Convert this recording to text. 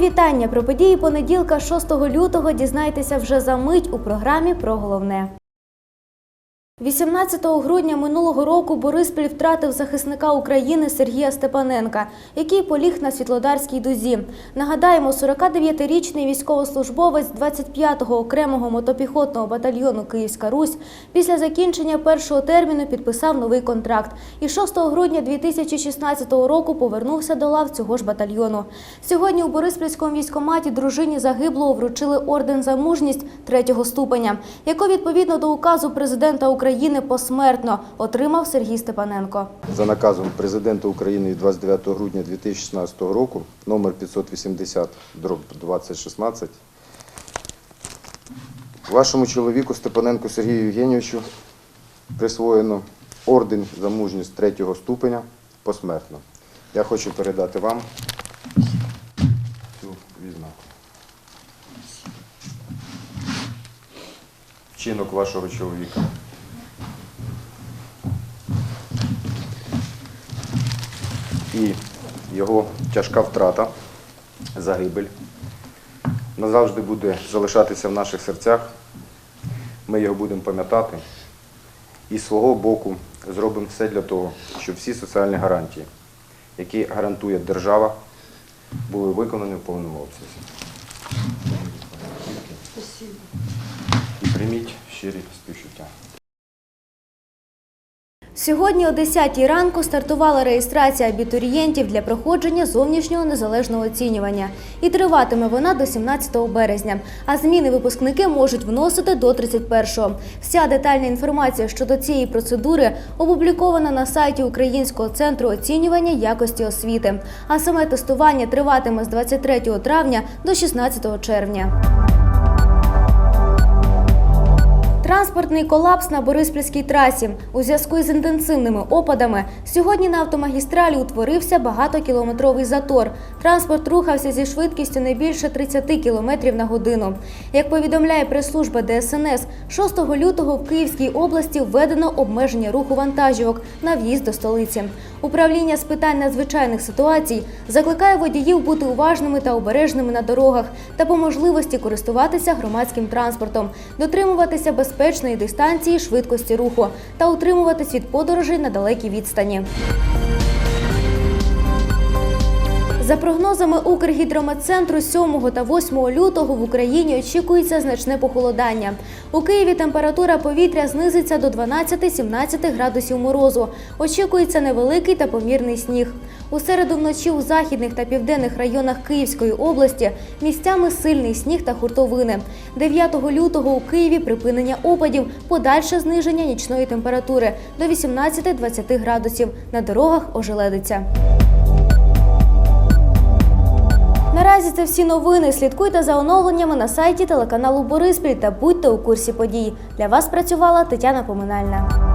вітання про події понеділка 6 лютого дізнайтеся вже за мить у програмі про головне. 18 грудня минулого року Бориспіль втратив захисника України Сергія Степаненка, який поліг на Світлодарській дузі. Нагадаємо, 49-річний військовослужбовець 25-го окремого мотопіхотного батальйону Київська Русь після закінчення першого терміну підписав новий контракт і 6 грудня 2016 року повернувся до лав цього ж батальйону. Сьогодні у Бориспільському військкоматі дружині загиблого вручили орден за мужність третього ступеня, яку відповідно до указу президента України посмертно отримав Сергій Степаненко. За наказом Президента України від 29 грудня 2016 року, номер 580, дроб 2016, вашому чоловіку Степаненку Сергію Євгенійовичу присвоєно орден за мужність третього ступеня посмертно. Я хочу передати вам цю відзнаку. Вчинок вашого чоловіка. І його тяжка втрата, загибель, назавжди буде залишатися в наших серцях. Ми його будемо пам'ятати і з свого боку зробимо все для того, щоб всі соціальні гарантії, які гарантує держава, були виконані в повному обсязі. І прийміть щирі співчуття. Сьогодні о 10 ранку стартувала реєстрація абітурієнтів для проходження зовнішнього незалежного оцінювання. І триватиме вона до 17 березня. А зміни випускники можуть вносити до 31-го. Вся детальна інформація щодо цієї процедури опублікована на сайті Українського центру оцінювання якості освіти. А саме тестування триватиме з 23 травня до 16 червня. Транспортний колапс на Бориспільській трасі у зв'язку із інтенсивними опадами сьогодні на автомагістралі утворився багатокілометровий затор. Транспорт рухався зі швидкістю не більше 30 км на годину. Як повідомляє прес-служба ДСНС, 6 лютого в Київській області введено обмеження руху вантажівок на в'їзд до столиці. Управління з питань надзвичайних ситуацій закликає водіїв бути уважними та обережними на дорогах та по можливості користуватися громадським транспортом, дотримуватися безпечної дистанції швидкості руху та утримуватись від подорожей на далекій відстані. За прогнозами Укргідрометцентру 7 та 8 лютого в Україні очікується значне похолодання. У Києві температура повітря знизиться до 12-17 градусів морозу. Очікується невеликий та помірний сніг. У середу вночі у західних та південних районах Київської області місцями сильний сніг та хуртовини. 9 лютого у Києві припинення опадів, подальше зниження нічної температури до 18-20 градусів. На дорогах ожеледиться. Наразі це всі новини. Слідкуйте за оновленнями на сайті телеканалу Бориспіль та будьте у курсі подій. Для вас працювала Тетяна Поминальна.